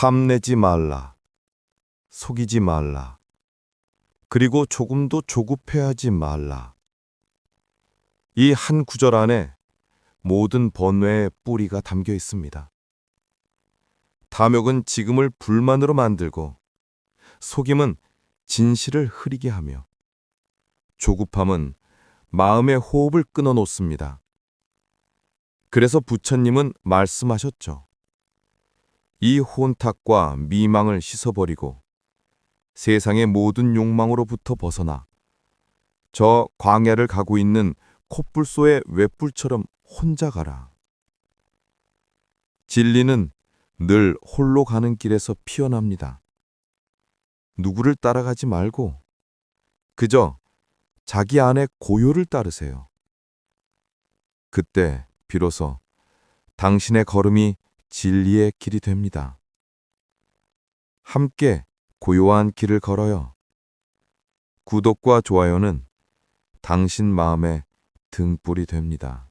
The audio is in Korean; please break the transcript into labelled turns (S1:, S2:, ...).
S1: 탐내지 말라. 속이지 말라. 그리고 조금도 조급해하지 말라. 이 한 구절 안에 모든 번뇌의 뿌리가 담겨 있습니다. 탐욕은 지금을 불만으로 만들고 속임은 진실을 흐리게 하며 조급함은 마음의 호흡을 끊어 놓습니다. 그래서 부처님은 말씀하셨죠. 이 혼탁과 미망을 씻어버리고 세상의 모든 욕망으로부터 벗어나 저 광야를 가고 있는 콧불소의 웹불처럼 혼자 가라. 진리는 늘 홀로 가는 길에서 피어납니다. 누구를 따라가지 말고 그저 자기 안의 고요를 따르세요. 그때 비로소 당신의 걸음이 진리의 길이 됩니다. 함께 고요한 길을 걸어요. 구독과 좋아요는 당신 마음의 등불이 됩니다.